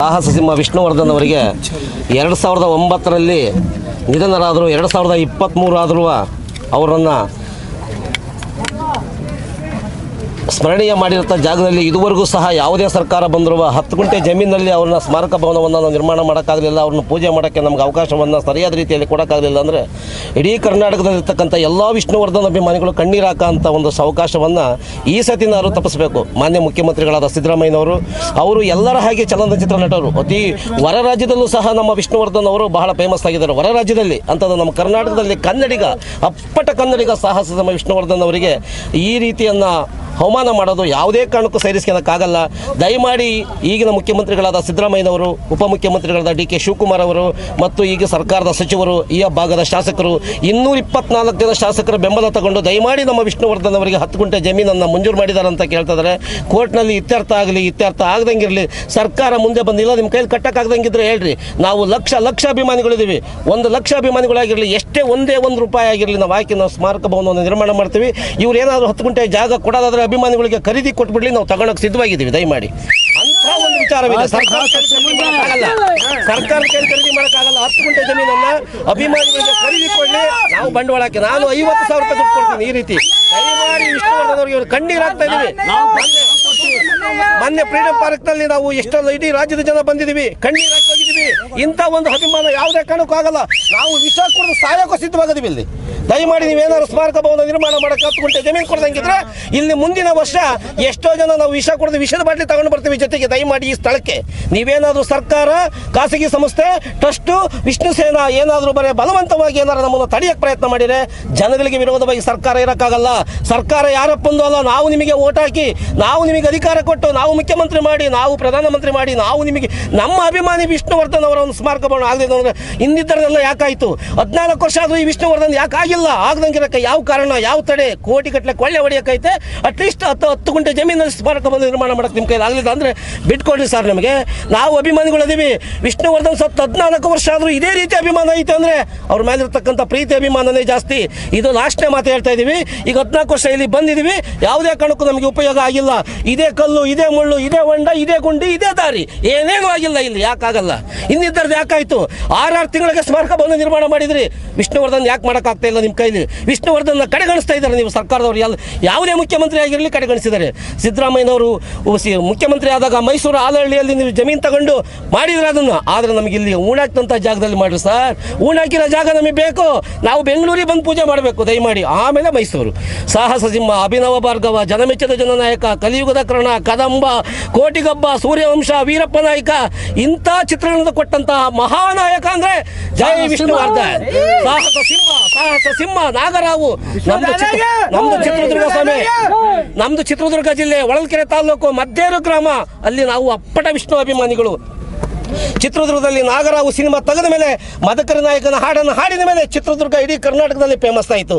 ಸಾಹಸ ಸಿಂಹ ವಿಷ್ಣುವರ್ಧನ್ ಅವರಿಗೆ ಎರಡು ಸಾವಿರದ ಒಂಬತ್ತರಲ್ಲಿ ನಿಧನರಾದರು. ಎರಡು ಸಾವಿರದ ಇಪ್ಪತ್ತ್ಮೂರು ಆದರೂ ಅವರನ್ನು ಸ್ಮರಣೀಯ ಮಾಡಿರುವಂಥ ಜಾಗದಲ್ಲಿ ಇದುವರೆಗೂ ಸಹ ಯಾವುದೇ ಸರ್ಕಾರ ಬಂದಿರುವ ಹತ್ತು ಗುಂಟೆ ಜಮೀನಲ್ಲಿ ಅವ್ರನ್ನ ಸ್ಮಾರಕ ಭವನವನ್ನು ನಾವು ನಿರ್ಮಾಣ ಮಾಡೋಕ್ಕಾಗಲಿಲ್ಲ, ಅವ್ರನ್ನ ಪೂಜೆ ಮಾಡೋಕ್ಕೆ ನಮ್ಗೆ ಅವಕಾಶವನ್ನು ಸರಿಯಾದ ರೀತಿಯಲ್ಲಿ ಕೊಡೋಕ್ಕಾಗಲಿಲ್ಲ ಅಂದರೆ ಇಡೀ ಕರ್ನಾಟಕದಲ್ಲಿರ್ತಕ್ಕಂಥ ಎಲ್ಲ ವಿಷ್ಣುವರ್ಧನ್ ಅಭಿಮಾನಿಗಳು ಕಣ್ಣೀರು ಹಾಕೋಂಥ ಒಂದು ಅವಕಾಶವನ್ನು ಈ ಸತಿನಾರು ತಪ್ಪಿಸಬೇಕು. ಮಾನ್ಯ ಮುಖ್ಯಮಂತ್ರಿಗಳಾದ ಸಿದ್ದರಾಮಯ್ಯನವರು, ಅವರು ಎಲ್ಲರ ಹಾಗೆ ಚಲನಚಿತ್ರ ನಟರು. ಅತಿ ಹೊರ ರಾಜ್ಯದಲ್ಲೂ ಸಹ ನಮ್ಮ ವಿಷ್ಣುವರ್ಧನ್ ಅವರು ಬಹಳ ಫೇಮಸ್ ಆಗಿದ್ದಾರೆ. ಹೊರ ರಾಜ್ಯದಲ್ಲಿ ಅಂಥದ್ದು ನಮ್ಮ ಕರ್ನಾಟಕದಲ್ಲಿ ಕನ್ನಡಿಗ, ಅಪ್ಪಟ ಕನ್ನಡಿಗ ಸಾಹಸ ನಮ್ಮ ವಿಷ್ಣುವರ್ಧನ್ ಅವರಿಗೆ ಈ ರೀತಿಯನ್ನು ಅವಮಾನ ಮಾಡೋದು ಯಾವುದೇ ಕಾರಣಕ್ಕೂ ಸೇರಿಸ್ಕೊಳ್ಳೋಕ್ಕಾಗಲ್ಲ. ದಯಮಾಡಿ ಈಗಿನ ಮುಖ್ಯಮಂತ್ರಿಗಳಾದ ಸಿದ್ದರಾಮಯ್ಯನವರು, ಉಪಮುಖ್ಯಮಂತ್ರಿಗಳಾದ ಡಿ ಕೆ ಶಿವಕುಮಾರ್ ಅವರು ಮತ್ತು ಈಗ ಸರ್ಕಾರದ ಸಚಿವರು ಈ ಭಾಗದ ಶಾಸಕರು ಇನ್ನೂರ ಇಪ್ಪತ್ನಾಲ್ಕು ಜನ ಶಾಸಕರ ಬೆಂಬಲ ತಗೊಂಡು ದಯಮಾಡಿ ನಮ್ಮ ವಿಷ್ಣುವರ್ಧನ್ ಅವರಿಗೆ ಹತ್ತು ಗುಂಟೆ ಜಮೀನನ್ನು ಮಂಜೂರು ಮಾಡಿದ್ದಾರೆ ಅಂತ ಕೇಳ್ತಿದ್ದಾರೆ ಕೋರ್ಟ್ನಲ್ಲಿ ಇತ್ಯರ್ಥ ಆಗಲಿ, ಇತ್ಯರ್ಥ ಆಗದಂಗಿರಲಿ ಸರ್ಕಾರ ಮುಂದೆ ಬಂದಿಲ್ಲ ನಿಮ್ಮ ಕೈಲಿ ಕಟ್ಟಕ್ಕಾಗದಂಗಿದ್ರೆ ಹೇಳ್ರಿ. ನಾವು ಲಕ್ಷ ಲಕ್ಷ ಅಭಿಮಾನಿಗಳಿದ್ದೀವಿ ಒಂದು ಲಕ್ಷ ಅಭಿಮಾನಿಗಳಾಗಿರಲಿ, ಎಷ್ಟೇ ಒಂದೇ ಒಂದು ರೂಪಾಯಿ ಆಗಿರಲಿ, ನಾವು ಹಾಕಿ, ನಾವು ಸ್ಮಾರಕ ಭವನವನ್ನು ನಿರ್ಮಾಣ ಮಾಡ್ತೀವಿ. ಇವ್ರು ಏನಾದರೂ ಹತ್ತು ಗುಂಟೆ ಜಾಗ ಕೊಡೋದಾದ್ರೆ ಅಭಿಮಾನಿಗಳಿಗೆ ಖರೀದಿ ಕೊಟ್ಬಿಡ್ಲಿ ನಾವು ತಗೊಳಕ್ಕೆ ಸಿದ್ಧವಾಗಿದ್ದೀವಿ ದಯಮಾಡಿ. ಅಂತ ಒಂದು ವಿಚಾರವಿದೆ. ಸರ್ಕಾರ ಖರೀದಿ ಮಾಡೋಕ್ಕಾಗಲ್ಲ. ಸರ್ಕಾರ ಖರೀದಿ ಮಾಡೋಕ್ಕಾಗಲ್ಲ? ಹತ್ತು ಗುಂಟೆ ಜಮೀನನ್ನ ಅಭಿಮಾನಿಗಳಿಗೆ ಖರೀದಿ ಕೊಡ್ಲಿ. ನಾವು ಬಂಡವಾಳ ಹಾಕಿ ನಾನು ಐವತ್ತು ಸಾವಿರ ರೂಪಾಯಿ ದುಡ್ಡು ಕೊಡ್ತೀನಿ ಈ ರೀತಿ. ದಯಮಾಡಿ ವಿಷ್ಣುವರ್ಧನ್ ಅವರಿಗೆ ಇದ್ದೀವಿ ಕಣ್ಣೀರು ಹಾಕ್ತಾ ಇದೀವಿ ಮೊನ್ನೆ ಫ್ರೀಡಂ ಪಾರ್ಕ್ನಲ್ಲಿ ನಾವು ಎಷ್ಟೊಂದು ಇಡೀ ರಾಜ್ಯದ ಜನ ಬಂದಿದೀವಿ ಕಣ್ಣೀರು ಹಾಕಿದೀವಿ ಇಂಥ ಒಂದು ಅಭಿಮಾನ ಯಾವುದೇ ಕಾರಣಕ್ಕೂ ಆಗಲ್ಲ. ನಾವು ವಿಷ ಕುಡಿದು ಸಾಯೋಕ್ಕೂ ಸಿದ್ಧವಾಗದಿವಿ ಇಲ್ಲಿ. ದಯಮಾಡಿ ನೀವೇನಾದ್ರು ಸ್ಮಾರಕ ಭವನ ನಿರ್ಮಾಣ ಮಾಡಕ್ಕೆ ಹತ್ತು ಗುಂಟೆ ಜಮೀನು ಕೊಡ್ದಂಗಿದ್ರೆ ಇಲ್ಲಿ ಮುಂದಿನ ವರ್ಷ ಎಷ್ಟೋ ಜನ ನಾವು ವಿಷ ಕುಡಿದು ವಿಷದ ಬಾಟ್ಲಿ ತಗೊಂಡು ಬರ್ತೀವಿ ಜೊತೆಗೆ. ದಯಮಾಡಿ ಈ ಸ್ಥಳಕ್ಕೆ. ನೀವೇನಾದ್ರೂ ಸರ್ಕಾರ, ಖಾಸಗಿ ಸಂಸ್ಥೆ, ಟ್ರಸ್ಟು, ವಿಷ್ಣು ಸೇನಾ ಏನಾದರೂ ಬರೀ ಬಲವಂತವಾಗಿ ಏನಾದ್ರು ನಮ್ಮನ್ನು ತಡೆಯಕ್ಕೆ ಪ್ರಯತ್ನ ಮಾಡಿದರೆ ಜನಗಳಿಗೆ ವಿರೋಧವಾಗಿ ಸರ್ಕಾರ ಇರೋಕ್ಕಾಗಲ್ಲ. ಸರ್ಕಾರ ಯಾರಪ್ಪಂದು ಅಲ್ಲ, ನಾವು ನಿಮಗೆ ಓಟ್ ಹಾಕಿ, ನಾವು ನಿಮಗೆ ಅಧಿಕಾರ ಕೊಟ್ಟು ನಾವು ಮುಖ್ಯಮಂತ್ರಿ ಮಾಡಿ, ನಾವು ಪ್ರಧಾನಮಂತ್ರಿ ಮಾಡಿ, ನಾವು ನಿಮಗೆ, ನಮ್ಮ ಅಭಿಮಾನಿ ವಿಷ್ಣುವರ್ಧನ್ ಅವರ ಒಂದು ಸ್ಮಾರಕ ಭವನ ಆಗಲಿಲ್ಲ ಅಂದರೆ ಇನ್ನಿತರದೆಲ್ಲ ಯಾಕಾಯಿತು ಹದಿನಾಲ್ಕು ವರ್ಷ ಆದರೂ ಈ ವಿಷ್ಣುವರ್ಧನ್ ಯಾಕೆ ಆಗಿಲ್ಲ? ಆಗದಂಗಿರಕ್ಕೆ ಯಾವ ಕಾರಣ, ಯಾವ ತಡೆ? ಕೋಟಿ ಗಟ್ಟಲೆ ಕೊಳ್ಳೆ ಹೊಡೆಯೋಕ್ಕೈತೆ ಅಟ್ಲೀಸ್ಟ್ ಹತ್ತು ಹತ್ತು ಗುಂಟೆ ಜಮೀನಲ್ಲಿ ಸ್ಮಾರಕ ಭವನ ನಿರ್ಮಾಣ ಮಾಡಕ್ಕೆ ನಿಮ್ಮ ಕೈಲಿ ಆಗಲಿಲ್ಲ ಅಂದರೆ ಬಿಟ್ಕೊಡ್ರಿ ಸರ್ ನಮಗೆ. ನಾವು ಅಭಿಮಾನಿಗಳಿದ್ದೀವಿ ವಿಷ್ಣುವರ್ಧನ್ ಸತ್ತು ಹದಿನಾಲ್ಕು ವರ್ಷ ಆದರೂ ಇದೇ ರೀತಿ ಅಭಿಮಾನ ಐತೆ ಅಂದರೆ ಅವ್ರ ಮೇಲಿರ್ತಕ್ಕಂಥ ಪ್ರೀತಿ ಅಭಿಮಾನನೇ ಜಾಸ್ತಿ. ಇದು ಲಾಸ್ಟ್ನೇ ಮಾತು ಹೇಳ್ತಾ ಇದ್ದೀವಿ ಈಗ ಹದಿನಾಲ್ಕು ವರ್ಷ ಇಲ್ಲಿ ಬಂದಿದ್ದೀವಿ ಯಾವುದೇ ಕಾರಣಕ್ಕೂ ನಮಗೆ ಉಪಯೋಗ ಆಗಿಲ್ಲ. ಇದೇ ಕಲ್ಲು, ಇದೇ ಮುಳ್ಳು, ಇದೇ ಹೊಂಡ, ಇದೇ ಗುಂಡಿ, ಇದೇ ದಾರಿ. ಏನೇನು ಆಗಿಲ್ಲ ಇಲ್ಲಿ, ಯಾಕಾಗಲ್ಲ? ಇನ್ನಿದ್ದರದ್ದು ಯಾಕಾಯ್ತು? ಆರಾರು ತಿಂಗಳಿಗೆ ಸ್ಮಾರಕ ಬಂದು ನಿರ್ಮಾಣ ಮಾಡಿದ್ರಿ. ವಿಷ್ಣುವರ್ಧನ್ ಯಾಕೆ ಮಾಡೋಕ್ಕಾಗ್ತಾ ಇಲ್ಲ ನಿಮ್ಮ ಕೈಲಿ? ವಿಷ್ಣುವರ್ಧನ್ ಕಡೆಗಣಿಸ್ತಾ ಇದ್ದಾರೆ ನೀವು ಸರ್ಕಾರದವರು. ಎಲ್ಲ ಯಾವುದೇ ಮುಖ್ಯಮಂತ್ರಿ ಆಗಿರಲಿ ಕಡೆಗಣಿಸಿದ್ದಾರೆ. ಸಿದ್ದರಾಮಯ್ಯನವರು ಮುಖ್ಯಮಂತ್ರಿ ಆದಾಗ ಮೈಸೂರು ಆಲಹಳ್ಳಿಯಲ್ಲಿ ನೀವು ಜಮೀನು ತಗೊಂಡು ಮಾಡಿದ್ರೆ ಅದನ್ನು. ಆದರೆ ನಮಗೆ ಇಲ್ಲಿ ಊಣಾಕ್ತಂಥ ಜಾಗದಲ್ಲಿ ಮಾಡಿರಿ ಸರ್. ಊಣಾಕಿರೋ ಜಾಗ ನಮಗೆ ಬೇಕು. ನಾವು ಬೆಂಗಳೂರಿಗೆ ಬಂದು ಪೂಜೆ ಮಾಡಬೇಕು, ದಯಮಾಡಿ. ಆಮೇಲೆ ಮೈಸೂರು. ಸಾಹಸ ಸಿಂಹ, ಅಭಿನವ ಭಾರ್ಗವ, ಜನಮೆಚ್ಚದ ಜನನಾಯಕ, ಕಲಿಯುಗದ ಕರ್ಣ ಕದಂಬ ಕೋಟಿಗಬ್ಬ ಸೂರ್ಯವಂಶ ವೀರಪ್ಪ ನಾಯಕ ಇಂಥ ಚಿತ್ರಗಳನ್ನು ಕೊಟ್ಟಂತಹ ಮಹಾನಾಯಕ ಅಂದ್ರೆ ಜೈ ವಿಷ್ಣುವರ್ಧನ್ ಸಾಹಸ ಸಿಂಹ ಸಾಹಸ ಸಿಂಹ ನಾಗರಾವು. ನಮ್ದು ನಮ್ದು ಚಿತ್ರದುರ್ಗ ಸ್ವಾಮಿ. ನಮ್ದು ಚಿತ್ರದುರ್ಗ ಜಿಲ್ಲೆ ಒಳಲ್ಕೆರೆ ತಾಲೂಕು ಮದ್ದೇರು ಗ್ರಾಮ. ಅಲ್ಲಿ ನಾವು ಅಪ್ಪಟ ವಿಷ್ಣು ಅಭಿಮಾನಿಗಳು. ಚಿತ್ರದುರ್ಗದಲ್ಲಿ ನಾಗರಾವು ಸಿನಿಮಾ ತೆಗೆದ ಮೇಲೆ ಮದಕರಿ ನಾಯಕನ ಹಾಡನ್ನು ಹಾಡಿದ ಮೇಲೆ ಚಿತ್ರದುರ್ಗ ಇಡೀ ಕರ್ನಾಟಕದಲ್ಲಿ ಫೇಮಸ್ ಆಯಿತು.